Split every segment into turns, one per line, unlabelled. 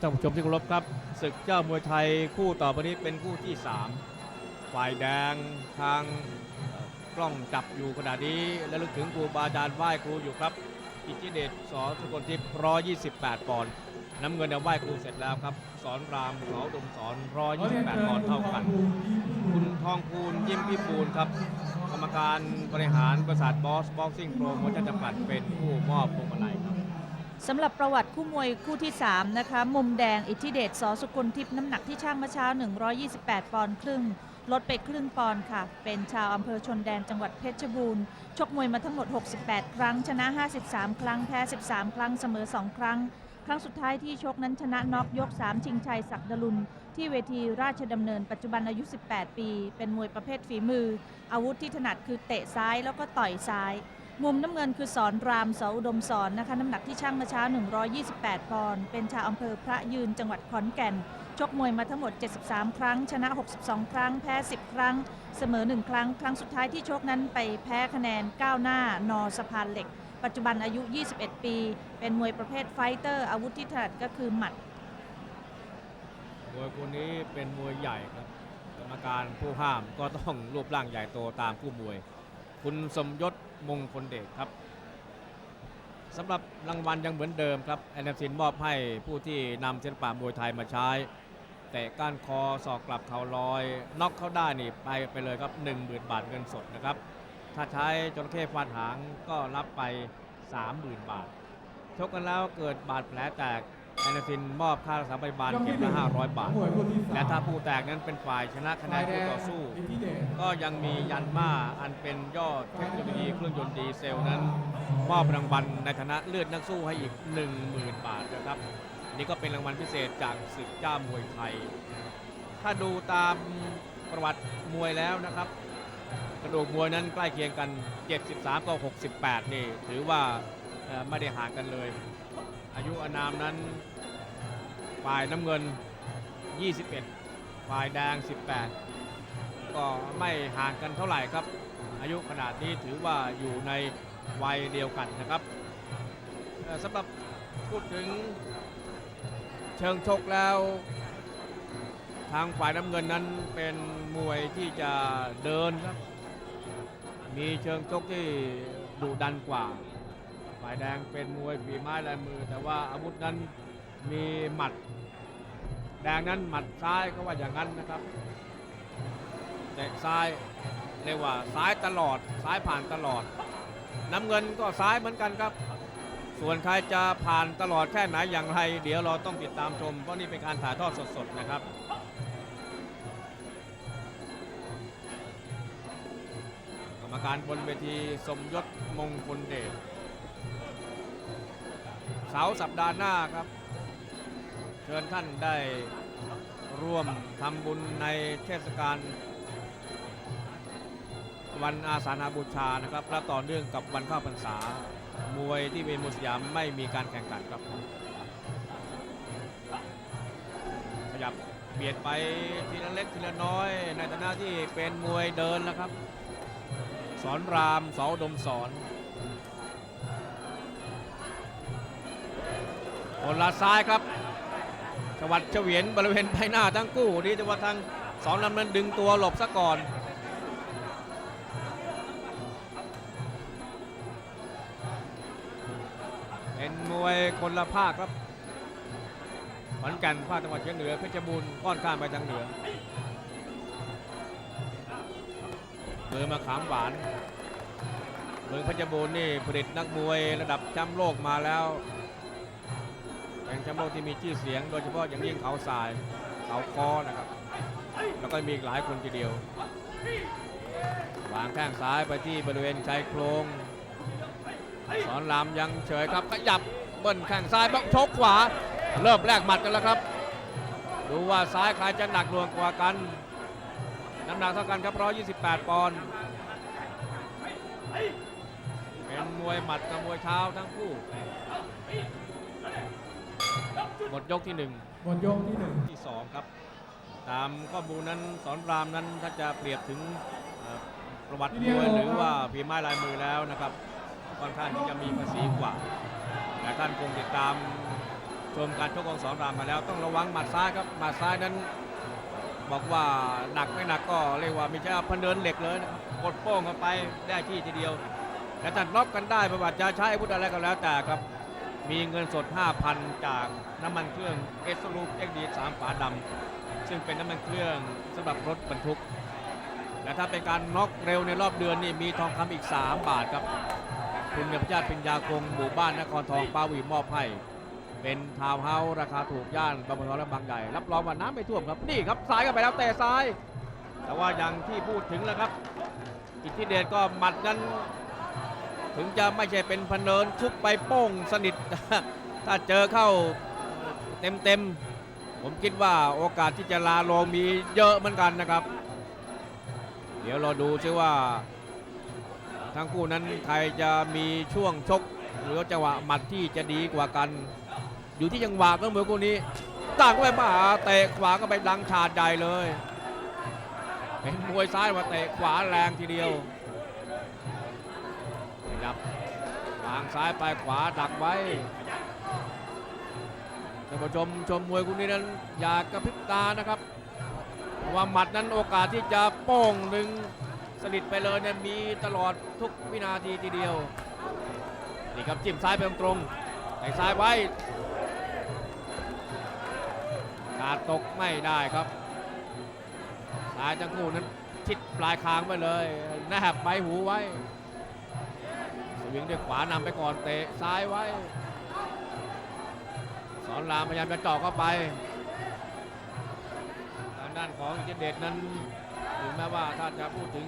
ท่านผู้ชมที่เคารพครับศึกเจ้ามวยไทยคู่ต่อไปนี้เป็นคู่ที่ 3 ฝ่ายแดงทางกล้องจับอยู่ขณะนี้และลึกถึงครูบาอาจารย์ไหว้ครูอยู่ครับอิทธิเดชสอนสุกลทิพย์128ปอนด์น้ำเงินเนี่ยไหว้ครูเสร็จแล้วครับ สอนรามเสาดมสอน128ปอนด์เท่ากัน คุณทองคูณยิ้มพิบูลครับกรรมการบริหารบริษัทบอสบ็อกซิ่งโปรโมชั่นจำกัดเป็นผู้มอบพวงมาลัยครับ
สำหรับประวัติคู่มวยคู่ที่ 3 นะคะ มุมแดงอิทธิเดชสอสุกุลทิพย์น้ำหนักที่ช่างเมื่อเช้า 128 ปอนด์ครึ่ง ลดไปครึ่งปอนด์ค่ะ เป็นชาวอำเภอชนแดนจังหวัดเพชรบูรณ์ ชกมวยมาทั้งหมด 68 ครั้ง ชนะ 53 ครั้ง แพ้ 13 ครั้ง เสมอ 2 ครั้ง ครั้งสุดท้ายที่ชกนั้นชนะน็อกยก 3 ชิงชัยศักดลุน ที่เวทีราชดำเนิน ปัจจุบันอายุ 18 ปี เป็นมวยประเภทฝีมือ อาวุธที่ถนัดคือเตะซ้ายแล้วก็ต่อยซ้าย มุมน้ำเงินคือสอนรามเสาอุดมสอนนะคะน้ำหนักที่ช่างเมื่อเช้า 128 ปอนด์เป็นชาวอำเภอพระยืนจังหวัดขอนแก่น ชกมวยมาทั้งหมด 73 ครั้ง ชนะ 62 ครั้ง แพ้ 10 ครั้ง เสมอ 1 ครั้ง ครั้งสุดท้ายที่ชกนั้นไปแพ้คะแนนก้าวหน้านอสะพานเหล็ก ปัจจุบันอายุ 21 ปี เป็นมวยประเภทไฟเตอร์ อาวุธที่ถนัดก็คือหมัด
มวยคู่นี้เป็นมวยใหญ่ครับกรรมการผู้ห้ามก็ต้องรูปร่างใหญ่โตตามผู้มวย คุณสมยศมงคลเดชครับสำหรับรางวัลยังเหมือนเดิมครับแอนนาซินมอบให้ผู้ที่นำศิลปะมวยไทยมาใช้แต่ก้านคอสอกกลับเข่าลอยน็อกเข้าได้นี่ไปไปเลยครับ 10,000 บาทเงินสดนะครับ ถ้าใช้จระเข้ฟาดหางก็รับไป 30,000 บาทชกกันแล้วเกิดบาดแผลแตก แอนนาซินมอบค่ารักษาพยาบาลเข็มละ500 บาท และถ้าผู้แตกนั้นเป็นฝ่ายชนะคะแนนคู่ต่อสู้ ก็ยังมียันมาอันเป็นยอดเทคโนโลยีเครื่องยนต์ดีเซลนั้น มอบรางวัลในฐานะเลือดนักสู้ให้อีก 10,000 บาทนะครับ นี่ก็เป็นรางวัลพิเศษจากศึกเจ้ามวยไทย ถ้าดูตามประวัติมวยแล้วนะครับกระดูกมวยนั้นใกล้เคียงกัน 73กับ68 นี่ ถือว่าเอ่อไม่ได้ห่างกันเลย อายุอานามนั้น ฝ่ายน้ำเงิน 21 ฝ่ายแดง 18 ก็ไม่ห่างกันเท่าไหร่ครับ อายุขนาดนี้ถือว่าอยู่ในวัยเดียวกันนะครับสำหรับพูดถึงเชิงชกแล้วทางฝ่ายน้ำเงินนั้นเป็นมวยที่จะเดินครับ มีเชิงชกที่ดุดันกว่า ฝ่ายแดงเป็นมวยฝีไม้ลายมือ แต่ว่าอาวุธนั้นมีหมัด แดงนั้นหมัดซ้ายก็ว่าอย่างนั้นนะครับเตะซ้ายเรียกว่าซ้ายตลอดซ้ายผ่านตลอด น้ำเงินก็ซ้ายเหมือนกันครับ ส่วนใครจะผ่านตลอดแค่ไหนอย่างไร เดี๋ยวเราต้องติดตามชม เพราะนี่เป็นการถ่ายทอดสดๆนะครับกรรมการบนเวทีสมยศมงคลเดชเสาร์สัปดาห์หน้าครับ ชิญท่านได้ร่วมทำบุญในเทศกาลวันอาสาฬหบูชานะครับและต่อเนื่องกับวันเข้าพรรษามวยที่เวทีมวยสยามไม่มีการแข่งขันครับ ขยับเบียดไปทีละเล็กทีละน้อย ในฐานะที่เป็นมวยเดินแล้วครับ สอนรามเสาอุดมสอนคนละซ้ายครับ ชวัดเฉวียนบริเวณใบหน้าทั้งคู่ดีแต่ว่าทางสอนลำนั้นดึงตัวหลบซะก่อนเป็นมวยคนละภาคครับขอนแก่นภาคตะวันเฉียงเหนือเพชรบูรณ์ค่อนข้างไปทางเหนือเมืองมะขามหวาน เมืองเพชรบูรณ์นี่ผลิตนักมวยระดับแชมป์โลกมาแล้ว เป็นแชมป์โลกที่มีชื่อเสียง โดยเฉพาะอย่างยิ่งเขาทรายเขาคอนะครับ แล้วก็มีอีกหลายคนทีเดียววางแข้งซ้ายไปที่บริเวณชายโครงสอนรามยังเฉยครับขยับเบิ้ลแข้งซ้ายบักชกขวา เริ่มแลกหมัดกันแล้วครับ ดูว่าซ้ายใครจะหนักหน่วงกว่ากัน น้ำหนักเท่ากันครับ 128 ปอนด์เป็นมวยหมัดกับมวยเท้าทั้งคู่ หมดยกที่หนึ่ง
หมดยกที่หนึ่ง
ที่สองครับ ตามข้อมูลนั้นสอนรามนั้นถ้าจะเปรียบถึงเอ่อประวัติมวยหรือว่าฝีไม้ลายมือแล้วนะครับค่อนข้างที่จะมีภาษีกว่า แต่ท่านคงติดตามชมการชกของสอนรามมาแล้ว ต้องระวังหมัดซ้ายครับหมัดซ้ายนั้น บอกว่าหนักไม่หนักก็เรียกว่าไม่ใช่พันเดินเหล็กเลยนะครับกดโป้งเข้าไปได้ที่ทีเดียวแต่ถ้าน็อกกันได้ประวัติจะใช้อาวุธอะไรก็แล้วแต่ครับ มีเงินสด 5,000 จากน้ำมันเครื่องเอสรูปเอ็กดีสามฝาดำซึ่งเป็นน้ำมันเครื่องสำหรับรถบรรทุก และถ้าเป็นการน็อกเร็วในรอบเดือนนี่มีทองคำอีก 3 บาทครับ คุณเงียบญาติปิญญาคงหมู่บ้านนครทองปาวีมอบให้ เป็นทาวน์เฮาส์ราคาถูกย่านบางบัวทองและบางใหญ่รับรองว่าน้ำไม่ท่วมครับนี่ครับซ้ายกันไปแล้วเตะซ้าย แต่ว่าอย่างที่พูดถึงแล้วครับ อิทธิเดชก็หมัดนั้น ถึงจะไม่ใช่เป็นพันเนินทุบไปโป้งสนิท ถ้าเจอเข้าเต็มเต็มๆ ผมคิดว่าโอกาสที่จะลาลงมีเยอะเหมือนกันนะครับ เดี๋ยวเราดูซิว่า ทั้งคู่นั้นใครจะมีช่วงชก หรือจังหวะหมัดที่จะดีกว่ากัน อยู่ที่จังหวะก็เหมือนคู่นี้ต่างก็ไปมาเตะขวาก็ไปดังฉาดใหญ่เลยเป็นมวยซ้ายมาเตะขวาแรงทีเดียวางซ้ายไปขวาดักไว้ท่านผู้ชมชมมวยคู่นี้นั้นอย่ากระพริบตานะครับว่าหมัดนั้นโอกาสที่จะโป้งหนึ่งสลิดไปเลยเนี่ยมีตลอดทุกวินาทีทีเดียวนี่ครับจิ้มซ้ายไปตรงๆแต่ซ้ายไว้การตกไม่ได้ครับซ้ายทั้งคู่นั้นชิดปลายคางไปเลยแนบใบหูไว้ วิงด้วยขวานำไปก่อนเตะซ้ายไว้ สอนรามพยายามจะเจาะเข้าไปทางด้านของอิทธิเดชนั้นถึงแม้ว่าถ้าจะพูดถึง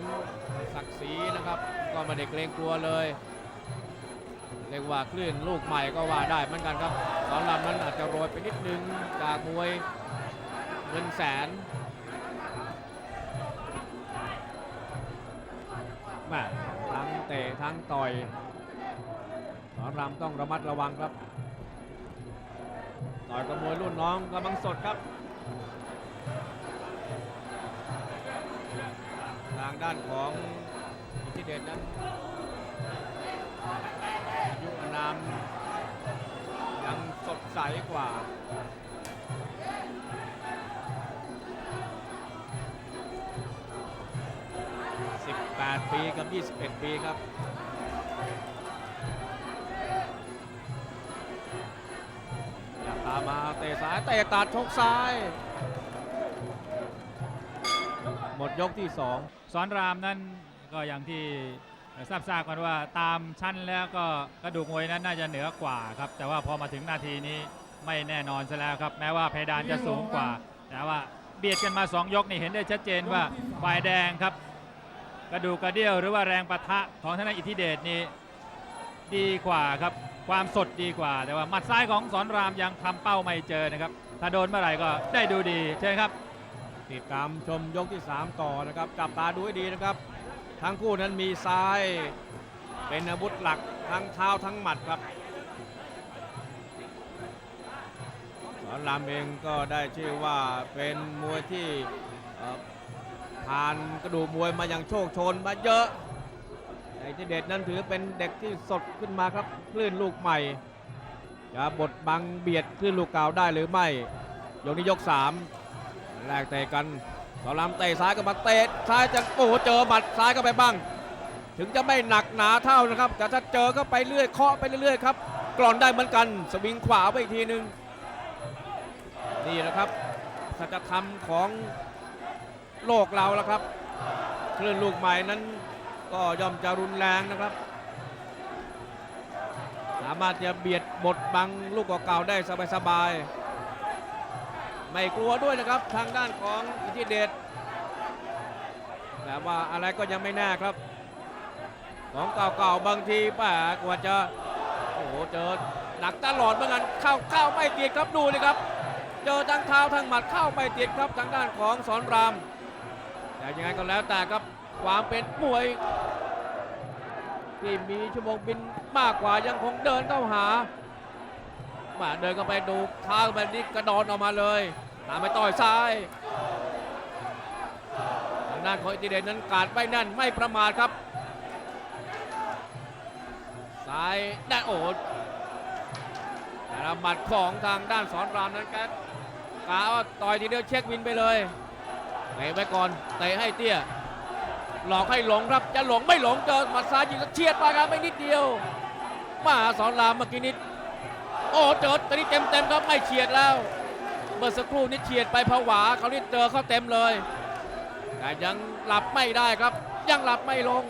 ศักดิ์ศรีนะครับ ก็ไม่ได้เกรงกลัวเลยเรียกว่าคลื่นลูกใหม่ก็ว่าได้เหมือนกันครับสอนรามนั้นอาจจะโรยไปนิดนึงจากมวยเงินแสนม่ทั้ง เตะทั้งต่อยสอนรามต้องระมัดระวังครับ ต่อยกับมวยรุ่นน้องกำลังสดครับ ทางด้านของอิทธิเดชนั้นอายุอนามยังสดใสกว่า 18 ปีกับ 21 ปีครับ อยากตามมาเตะซ้ายเตะตัดชกซ้าย หมดยกที่ 2
สอนรามนั้นก็อย่างที่ทราบทราบกันว่าตามชั้นแล้วก็กระดูกมวยนั้นน่าจะเหนือกว่าครับ แต่ว่าพอมาถึงนาทีนี้ไม่แน่นอนซะแล้วครับ แม้ว่าเพดานจะสูงกว่า แต่ว่าเบียดกันมา 2 ยกนี่เห็นได้ชัดเจนว่าฝ่ายแดงครับ กระดูกกระเดี่ยวหรือว่าแรงปะทะของทางด้านอิทธิเดชนี่ดีกว่าครับความสดดีกว่า แต่ว่าหมัดซ้ายของสอนรามยังทำเป้าไม่เจอนะครับถ้าโดนเมื่อไหร่ก็ได้ดูดีเชิญครับ
ติดตามชมยกที่ 3 ต่อนะครับจับตาดูให้ดีนะครับ ทั้งคู่นั้นมีซ้าย เป็นอาวุธหลักทั้งเท้าทั้งหมัดครับสอนรามเองก็ได้ชื่อว่าเป็นมวยที่ ผ่านกระดูกมวยมาอย่างโชคชนมาเยอะไอ้ที่เด็ดนั้นถือเป็นเด็กที่สดขึ้นมาครับคลื่นลูกใหม่จะบดบังเบียดคลื่นลูกเก่าได้หรือไม่ ยกนี้ยก3แลกเตะกันสอนรามเตะซ้ายก็มาเตะซ้ายจะโอ้โหเจอหมัดซ้ายก็ไปบ้าง ถึงจะไม่หนักหนาเท่านะครับแต่ถ้าเจอก็ไปเรื่อยเคาะไปเรื่อยๆครับกรอนได้เหมือนกัน สวิงขวาไปอีกทีนึงนี่แหละครับสัจธรรมของ โลกเราแล้วครับคลื่นลูกใหม่นั้นก็ย่อมจะรุนแรงนะครับ สามารถจะเบียดบดบังลูกเก่าๆได้สบายๆไม่กลัวด้วยนะครับทางด้านของอิทธิเดชแต่ว่าอะไรก็ยังไม่แน่ครับ ของเก่าๆบางทีป่ากว่าจะโอ้โหเจอหนักตลอดเหมือนกันเข้าเข้าไม่ติดครับดูเลยครับ เจอทั้งเท้าทั้งหมัดเข้าไม่ติดครับทางด้านของสอนราม แต่ยังไงก็แล้วแต่ครับความเป็นมวยที่มีชั่วโมงบินมากกว่ายังคงเดินเข้าหามาเดินเข้าไปดูท้าไปนี่กระดอนออกมาเลยตามไปต่อยซ้ายทางด้านของอิติเดนนั้นการไม่แน่นไม่ประมาทครับซ้ายด้โอ้โหแต่แต่ละหมัดของทางด้านสอนรามนั้นแกกาว่าต่อยทีเดียวเช็ควินไปเลย ตะไปก่อนเตะให้เตี้ยหลอกให้หลงครับจะหลงไม่หลงเจอหมัดซ้ายยิงแล้วเฉียดไปครับไม่นิดเดียวมาสอนรามเมื่อกี้นิดโอ้เจอตอนนี้เต็มเต็มๆครับไม่เฉียดแล้ว เมื่อสักครู่นี้เฉียดไปผวาเขานี่เจอเข้าเต็มเลย แต่ยังหลับไม่ได้ครับ ยังหลับไม่ลง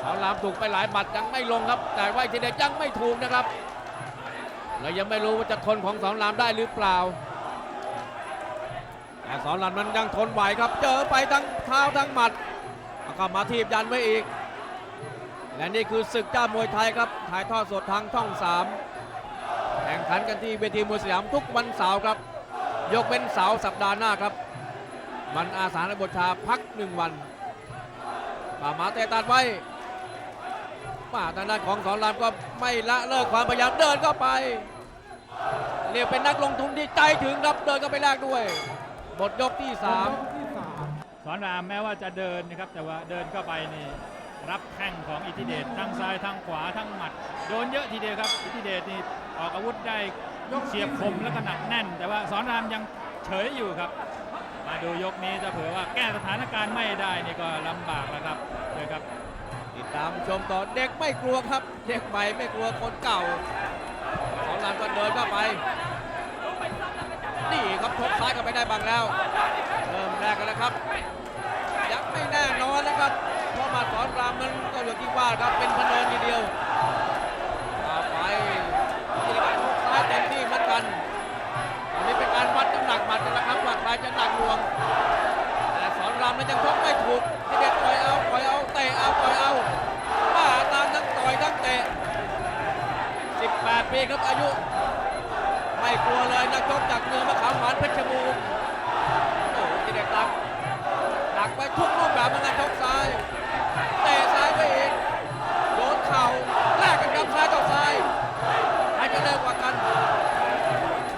สอนรามถูกไปหลายหมัดยังไม่ลงครับ แต่ว่าทีเด็ดยังไม่ถูกนะครับ เรายังไม่รู้ว่าจะทนของสอนรามได้หรือเปล่า แต่สอนรามนั้นยังทนไหวครับ เจอไปทั้งเท้าทั้งหมัดแล้วก็มาทีบยันไว้อีก และนี่คือศึกเจ้ามวยไทยครับถ่ายทอดสดทางช่อง3แข่งขันกันที่เวทีมวยสยามทุกวันเสาร์ครับ ยกเป็นเสาร์สัปดาห์หน้าครับ มันอาสาและบทชาพักหนึ่งวันป่ามาเตะตัดไว้ป่าทางด้านของสอนรามก็ไม่ละเลิกความพยายามเดินเข้าไปเรียกเป็นนักลงทุนที่ใจถึงครับเดินเข้าไปแลกด้วย หมดยกที่ 3
สอนรามแม้ว่าจะเดินนะครับแต่ว่าเดินเข้าไปนี่รับแข้งของอิทธิเดชทั้งซ้ายทั้งขวาทั้งหมัดโดนเยอะทีเดียวครับอิทธิเดชนี่ออกอาวุธได้เฉียบคมและก็หนักแน่น แต่ว่าสอนรามยังเฉยอยู่ครับ มาดูยกนี้ถ้าเผื่อว่าแก้สถานการณ์ไม่ได้นี่ก็ลำบากแล้วครับเลยครับ
ติดตามชมต่อเด็กไม่กลัวครับ เด็กใหม่ไม่กลัวคนเก่าสอนรามก็เดินเข้าไป นี่ครับทบซ้ายก็ไปได้บางแล้ว เริ่มแรกกันแล้วครับ ยังไม่แน่นอนนะครับพราะมาสอนรามนั้นก็อย่างที่ว่าครับเป็นพเนินทีเดียวต่อไปนี่การทบซ้ายเต็มที่เหมือนกันตอนนี้เป็นการวัดน้ำหนักหมัดกันแล้วครับว่าใครจะหนักหน่วง แต่สอนรามนั้นยังชกไม่ถูกที่เด็ดปล่อยเอาปล่อยเอาเตะเอาปล่อยเอาบ้าตามทั้งต่อยทั้งเตะ 18 ปีครับอายุ ไม่กลัวเลยนักชกจากเมืองมะขามหวานเพชรบูรณ์โอ้โหที่เด็ดตักดักไปทุกรูปแบบมือนกันชกซ้ายเตะซ้ายไปอีกโดนเข่าแลกกันครับซ้ายต่อซ้ายใครจะเร็วกว่ากัน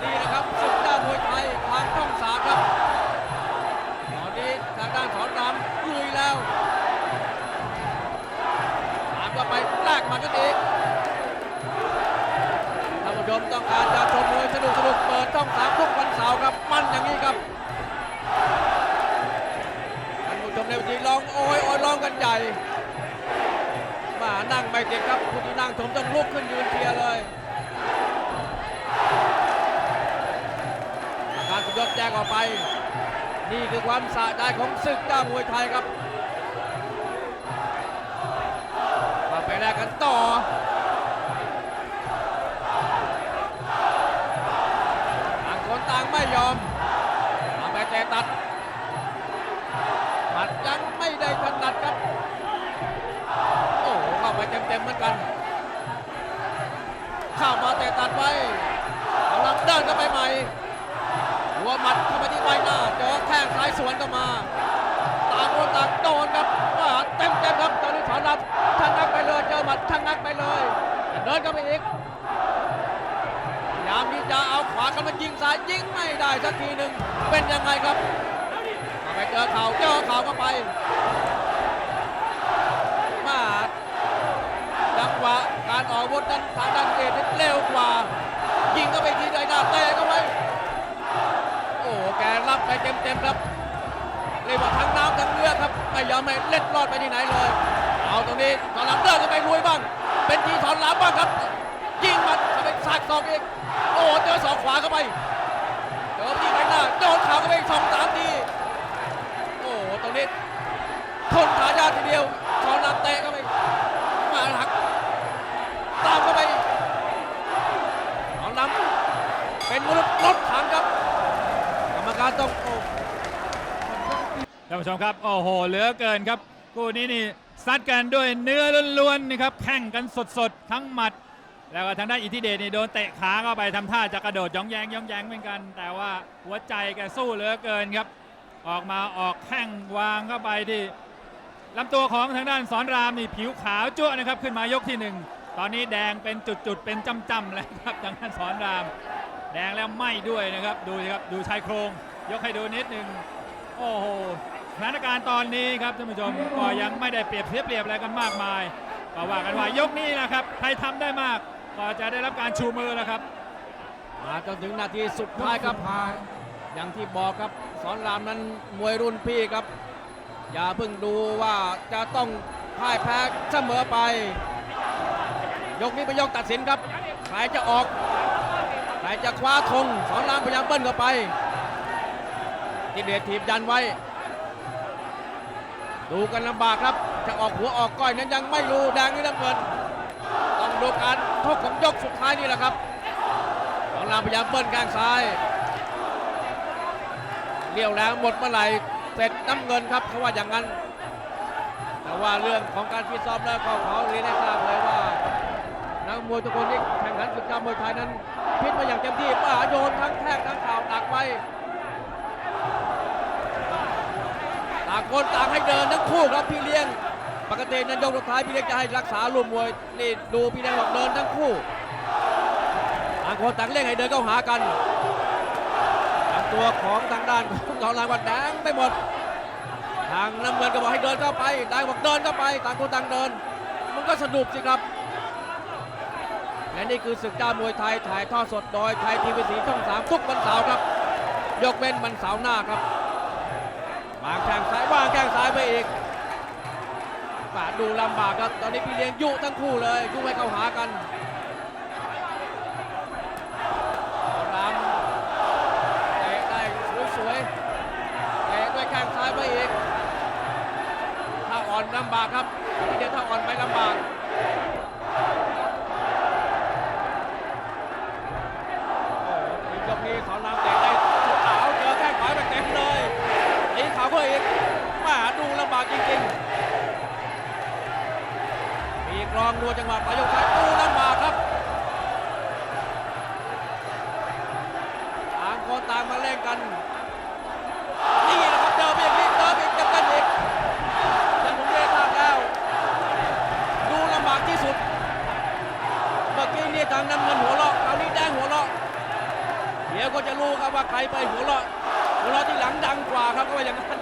นี่นะครับศึกด้านมวยไทยทางช่องสามครับตอนนี้ทางด้านสอนรามลุยแล้วตามก็ไปแลกหมากันอีกท่านผู้ชมต้องการจะชม นุกสนุกเปิดช่องสามทุกวันเสาร์ครับ มันอย่างนี้ครับท่านผู้ชมในวันนี้ร้องโอยโอยร้องกันใหญ่ มานั่งไม่ติดครับผู้ที่นั่งชมต้องลุกขึ้นยืนเชียร์เลยการสุดยอดแจ้งออกไป นี่คือความสะใจของศึกเจ้ามวยไทยครับมาไปแลกกันต่อ หัวหมัดเข้าไปที่ใบหน้าเจอแข้งซ้ายสวนเข้ามาต่างคนต่างโดนครับว่าเต็มเต็มครับตอนนี้สอนรับช่างนักไปเลยเจอหมัดช่างนักไปเลยเดินเข้าไปอีกยามที่จะเอาขวากำลังยิงซ้ายยิงไม่ได้สักทีหนึ่งเป็นยังไงครับไปเจอเข่าเจอเข่าเข้าไปมาจังหวะการออกวุธนั้นทางด้านเกต ไปเต็มๆครับเรียกว่าทั้งน้ำทั้งเรือครับไม่ยอมให้เล็ดรอดไปที่ไหนเลย เอาตรงนี้สอนรามเดินเข้าไปลุยบ้าง เป็นทีสอนรามบ้างครับยิงมันเข้าไปสาดศอกอีกโอ้โหเจอศอกขวาเข้าไปเจอที่ใบหน้าโดนขาเข้าไปสองสามทีโอ้โหตรงนี้ทนทายาททีเดียวสอนรามเตะ กราต้องโอ้
ท่านผู้ชมครับ โอ้โห เหลือเกินครับคู่นี้นี่ซัดกันด้วยเนื้อล้วนๆนะครับแข่งกันสดๆ ทั้งหมัด แล้วก็ทางด้านอิทธิเดชนี่โดนเตะขาเข้าไปทำท่าจะกระโดดย่องแยงย่องแยงเหมือนกัน แต่ว่าหัวใจแกสู้เหลือเกินครับ ออกมาออกแข้งวางเข้าไปที่ลำตัวของทางด้านสอนรามนี่ผิวขาวจั่วนะครับขึ้นมายกที่หนึ่งตอนนี้แดงเป็นจุดๆเป็นจำๆแล้วครับทางด้านสอนราม แดงแล้วไหม้ด้วยนะครับดูครับดูชายโครง ยกให้ดูนิดหนึ่งโอ้โหสถานการณ์ตอนนี้ครับท่านผู้ชมก็ยังไม่ได้เปรียบเทียบเปรียบอะไรกันมากมายก็ว่ากันว่ายกนี้นะครับใครทำได้มากก็จะได้รับการชูมือแล้วครับ
มาจนถึงนาทีสุดท้ายครับอย่างที่บอกครับสอนรามนั้นมวยรุ่นพี่ครับ อย่าเพิ่งดูว่าจะต้องพ่ายแพ้เสมอไป ยกนี้เป็นยกตัดสินครับใครจะออกใครจะคว้าธงสอนรามพยายามเบิ้ลเข้าไป ที่เดชถีบยันไว้ ดูกันลำบากครับ จะออกหัวออกก้อยนั้นยังไม่รู้แดงนี่น้ำเงินต้องดูการทกของยกสุดท้ายนี่แหละครับสอนรามพยายามเบิ้ลกลางซ้ายเรี่ยวแรงหมดเมื่อไหร่เสร็จน้ำเงินครับเขาว่าอย่างนั้น แต่ว่าเรื่องของการฟิตซ้อมแล้วก็ขอเรียนให้ทราบเลยว่านักมวยทุกคนที่แข่งขันศึกยามวยไทยนั้นฟิตมาอย่างเต็มที่ป่าโยนทั้งแทกทั้งข่าวดักไว้ ต่างคนต่างให้เดินทั้งคู่ครับพี่เลี้ยง ปกตินั้นยกสุดท้ายพี่เลี้ยงจะให้รักษาลูกมวยนี่ดูพี่เลี้ยงบอกเดินทั้งคู่ต่างคนต่างเร่งให้เดินเข้าหากันทางตัวของทางด้านของทองรางวัดแดงไปหมด ทางน้ำเงินก็บอกให้เดินเข้าไปแดงบอกเดินเข้าไป ต่างคนต่างเดิน มันก็สนุกสิครับและนี่คือศึกเจ้ามวยไทยถ่ายทอดสดโดยไทยทีวีสีช่องสามทุกวันเสาร์ครับ ยกเว้นวันเสาร์หน้าครับ วางแข้งซ้ายวางแข้งซ้ายไปอีกปาดดูลำบากครับ ตอนนี้พี่เลี้ยงยุทั้งคู่เลยยุให้เข้าหากันราม เตะได้สวยๆเตะด้วยแข้งซ้ายไปอีก ถ้าอ่อนลำบากครับทีเดียวถ้าอ่อนไปลำบาก โอ้โหอีกยกนี้สอนรามเตะได้สุดขาวเจอแข้งขวาไปเต็มเลยตีขาวเพื่ออีกมาดูลำบากจริงๆ มีก รัวจังหวะปลายยกซ้ายดูลำบากครับต่างคนต่างมาเล่นกัน นี่แหละครับเดิมอีกนิดเดิมอีกจะกันอีกยังผมได้ทราบแล้ว ดูลำบากที่สุด เมื่อกี้นี่ทางน้ำเงินหัวเราะคราวนี้แดงหัวเราะเดี๋ยวก็จะรู้ครับว่าใครไปหัวเราะหัวเราะที่หลังดังกว่าครับก็ว่าอย่างนั้น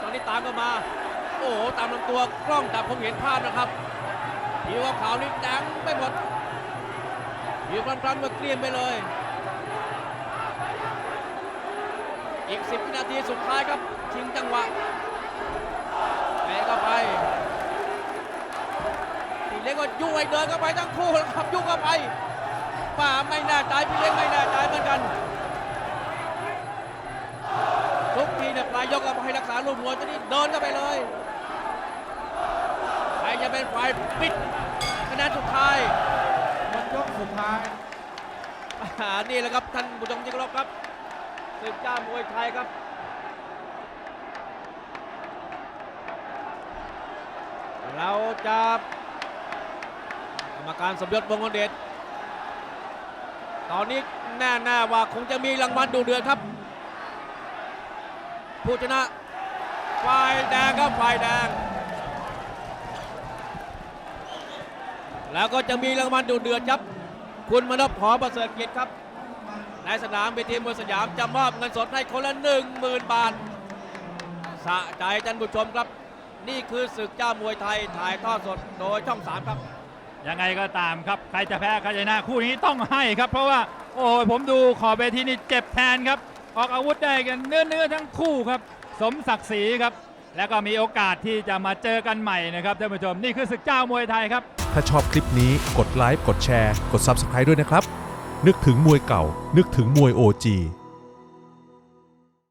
ตอนนี้ตามกันมา โอ้โหตามลำตัวกล้องจับผมเห็นภาพนะครับผิวขาวนี่แดงไปหมดผิวพลันๆมาเกลียนไปเลย อีก 10 วินาทีสุดท้ายครับชิงจังหวะแตะเข้าไปพี่เล็กก็ยุ่งไอ้เดินเข้าไปทั้งคู่ครับยุ่งเข้าไปป่าไม่น่าใจพี่เล็กไม่น่าใจเหมือนกันทุกทีเนี่ยปลายยกก็ให้รักษาลูกมวยตอนนี้เดินเข้าไปเลย เป็นฝ่ายปิดคะแนนสุดท้าย
หมดยกสุดท้าย
อ่านี่แหละครับท่านผู้ชมที่เคารพครับศึกเจ้ามวยไทยครับเราจะกรรมการสมยศวงศ์คนเดชตอนนี้แน่ๆว่าคงจะมีรางวัลดูเดือดครับ ผู้ชนะฝ่ายแดงครับฝ่ายแดง แล้วก็จะมีรางวัลดูเดือดครับ คุณมนพหอประเสริฐกิจครับ ในสนามเวทีมวยสยามจะมอบเงินสดให้คนละ1 0,000 บาท สะใจท่านผู้ชมครับ นี่คือศึกเจ้ามวยไทยถ่ายทอดสดโดยช่อง 3 ครับ
ยังไงก็ตามครับ ใครจะแพ้ใครจะชนะคู่นี้ต้องให้ครับ เพราะว่าโอ้ยผมดูขอบเวทีนี่เจ็บแทนครับ ออกอาวุธได้กันเนื้อเนื้อๆทั้งคู่ครับ สมศักดิ์ศรีครับ แล้วก็มีโอกาสที่จะมาเจอกันใหม่นะครับท่านผู้ชมนี่คือศึกเจ้ามวยไทยครับ
ถ้าชอบคลิปนี้กดไลค์กดแชร์ กด Subscribe ด้วยนะครับ นึกถึงมวยเก่า นึกถึงมวย OG